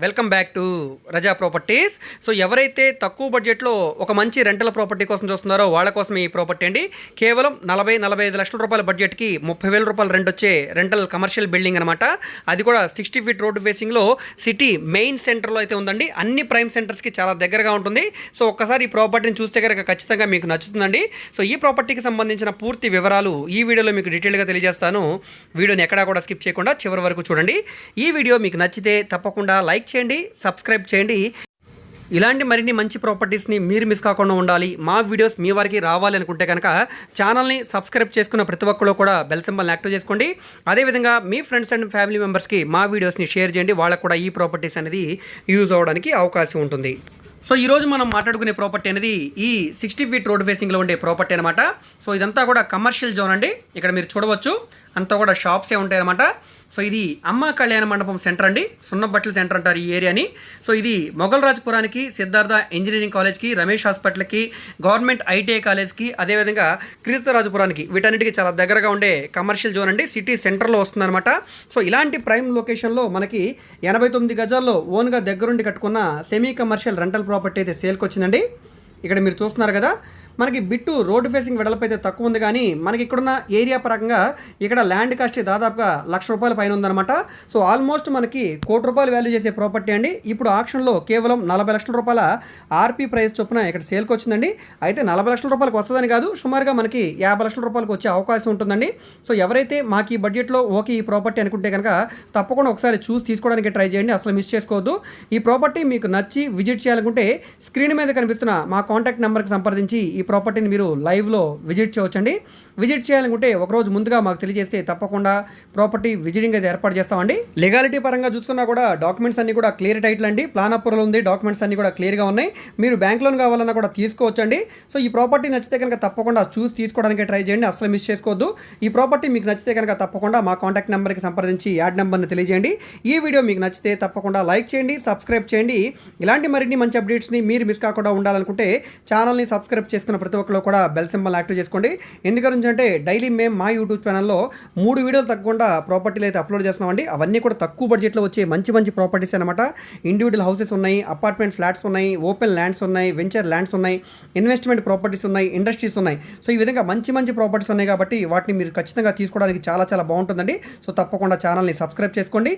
Welcome back to Raza properties. So ఎవరైతే తక్కువ బడ్జెట్లో ఒక మంచి రెంటల్ ప్రాపర్టీ కోసం చూస్తున్నారో వాళ్ళ కోసం ఈ ప్రాపర్టీ అండి. కేవలం నలభై నలభై ఐదు లక్షల రూపాయల బడ్జెట్కి ముప్పై వేల రూపాయల రెంట్ వచ్చే రెంటల్ కమర్షియల్ బిల్డింగ్ అనమాట అది కూడా సిక్స్టీ ఫీట్ రోడ్ ఫేసింగ్లో సిటీ మెయిన్ సెంటర్లో అయితే ఉందండి. అన్ని ప్రైమ్ సెంటర్స్కి చాలా దగ్గరగా ఉంటుంది. సో ఒక్కసారి ఈ ప్రాపర్టీని చూస్తే కనుక ఖచ్చితంగా మీకు నచ్చుతుందండి. సో ఈ ప్రాపర్టీకి సంబంధించిన పూర్తి వివరాలు ఈ వీడియోలో మీకు డీటెయిల్గా తెలియజేస్తాను. వీడియోని ఎక్కడా కూడా స్కిప్ చేయకుండా చివరి వరకు చూడండి. ఈ వీడియో మీకు నచ్చితే తప్పకుండా లైక్ చేయండి సబ్స్క్రైబ్ చేయండి. ఇలాంటి మరిన్ని మంచి ప్రాపర్టీస్ని మీరు మిస్ కాకుండా ఉండాలి. మా వీడియోస్ మీ వారికి రావాలి అనుకుంటే కనుక ఛానల్ని సబ్స్క్రైబ్ చేసుకున్న ప్రతి ఒక్కరు కూడా బెల్ సింబల్ని యాక్టివ్ చేసుకోండి. అదేవిధంగా మీ ఫ్రెండ్స్ అండ్ ఫ్యామిలీ మెంబర్స్కి మా వీడియోస్ని షేర్ చేయండి. వాళ్ళకు కూడా ఈ ప్రాపర్టీస్ అనేది యూజ్ అవ్వడానికి అవకాశం ఉంటుంది. సో ఈరోజు మనం మాట్లాడుకునే ప్రాపర్టీ అనేది ఈ సిక్స్టీ ఫీట్ రోడ్ ఫేసింగ్లో ఉండే ప్రాపర్టీ అనమాట సో ఇదంతా కూడా కమర్షియల్ జోన్ అండి. ఇక్కడ మీరు చూడవచ్చు. అంతా కూడా షాప్సే ఉంటాయి అనమాట సో ఇది అమ్మ కళ్యాణ మండపం సెంటర్ అండి. సున్నబట్టల సెంటర్ అంటారు ఈ ఏరియాని. సో ఇది మొఘల్ రాజ్పురానికి సిద్ధార్థ ఇంజనీరింగ్ కాలేజ్కి రమేష్ హాస్పిటల్కి గవర్నమెంట్ ఐటీఐ కాలేజ్కి అదేవిధంగా క్రీస్తరాజపురానికి వీటన్నిటికీ చాలా దగ్గరగా ఉండే కమర్షియల్ జోన్ అండి. సిటీ సెంటర్లో వస్తుందన్నమాట. సో ఇలాంటి ప్రైమ్ లొకేషన్లో మనకి ఎనభై తొమ్మిది గజాల్లో ఓన్గా దగ్గరుండి కట్టుకున్న సెమీ కమర్షియల్ రెంటల్ ప్రాపర్టీ అయితే సేల్కి వచ్చిందండి ఇక్కడ మీరు చూస్తున్నారు కదా మనకి బిట్టు రోడ్డు ఫేసింగ్ వెడల్పు అయితే తక్కువ ఉంది కానీ మనకి ఇక్కడున్న ఏరియా పరంగా ఇక్కడ ల్యాండ్ కాస్ట్ దాదాపుగా లక్ష రూపాయల పైన ఉందన్నమాట. సో ఆల్మోస్ట్ మనకి కోటి రూపాయలు వాల్యూ చేసే ప్రాపర్టీ అండి. ఇప్పుడు ఆక్షన్లో కేవలం నలభై లక్షల రూపాయల ఆర్పీ ప్రైస్ చొప్పున ఇక్కడ సేల్కి వచ్చిందండి. అయితే నలభై లక్షల రూపాయలకు వస్తుందని కాదు సుమారుగా మనకి యాభై లక్షల రూపాయలకు వచ్చే అవకాశం ఉంటుందండి. సో ఎవరైతే మాకు ఈ బడ్జెట్లో ఓకే ఈ ప్రాపర్టీ అనుకుంటే కనుక తప్పకుండా ఒకసారి చూసి తీసుకోవడానికి ట్రై చేయండి అసలు మిస్ చేసుకోవద్దు. ఈ ప్రాపర్టీ మీకు నచ్చి విజిట్ చేయాలనుకుంటే స్క్రీన్ మీద కనిపిస్తున్న మా కాంటాక్ట్ నెంబర్కి సంప్రదించి ఈ ప్రాపర్టీని మీరు లైవ్లో విజిట్ చేయవచ్చండి. విజిట్ చేయాలనుకుంటే ఒకరోజు ముందుగా మాకు తెలియజేస్తే తప్పకుండా ప్రాపర్టీ విజిటింగ్ అయితే ఏర్పాటు చేస్తామండి. లీగాలిటీ పరంగా చూసుకున్నా కూడా డాక్యుమెంట్స్ అన్ని కూడా క్లియర్ టైటిల్ అండి. ప్లాన్ అప్రూవల్ ఉంది డాక్యుమెంట్స్ అన్ని కూడా క్లియర్గా ఉన్నాయి. మీరు బ్యాంక్ లోన్ కావాలన్నా కూడా తీసుకోవచ్చండి. సో ఈ ప్రాపర్టీ నచ్చితే కనుక తప్పకుండా చూసి తీసుకోవడానికి ట్రై చేయండి. అసలు మిస్ చేసుకోవద్దు. ఈ ప్రాపర్టీ మీకు నచ్చితే కనుక తప్పకుండా మా కాంటాక్ట్ నెంబర్కి సంప్రదించి యాడ్ నెంబర్ని తెలియజేయండి. ఈ వీడియో మీకు నచ్చితే తప్పకుండా లైక్ చేయండి సబ్స్క్రైబ్ చేయండి. ఇలాంటి మరిన్ని మంచి అప్డేట్స్ని మీరు మిస్ కాకుండా ఉండాలనుకుంటే ఛానల్ని సబ్స్క్రైబ్ చూస్తున్న ప్రతి ఒక్కరు కూడా బెల్ సింబల్ యాక్టివ్ చేసుకోండి. ఎందుకంటే అంటే డైలీ మేము మా యూట్యూబ్ ఛానల్లో మూడు వీడియోలు తగ్గకుండా ప్రాపర్టీలు అయితే అప్లోడ్ చేస్తున్నామండి. అవన్నీ కూడా తక్కువ బడ్జెట్లో వచ్చే మంచి మంచి ప్రాపర్టీస్ అనమాట ఇండివిజువల్ హౌసెస్ ఉన్నాయి అపార్ట్మెంట్ ఫ్లాట్స్ ఉన్నాయి ఓపెన్ ల్యాండ్స్ ఉన్నాయి వెంచర్ ల్యాండ్స్ ఉన్నాయి ఇన్వెస్ట్మెంట్ ప్రాపర్టీస్ ఉన్నాయి ఇండస్ట్రీస్ ఉన్నాయి. సో ఈ విధంగా మంచి మంచి ప్రాపర్టీస్ ఉన్నాయి కాబట్టి వాటిని మీరు ఖచ్చితంగా తీసుకోవడానికి చాలా చాలా బాగుంటుందండి. సో తప్పకుండా ఛానల్ని సబ్స్క్రైబ్ చేసుకోండి.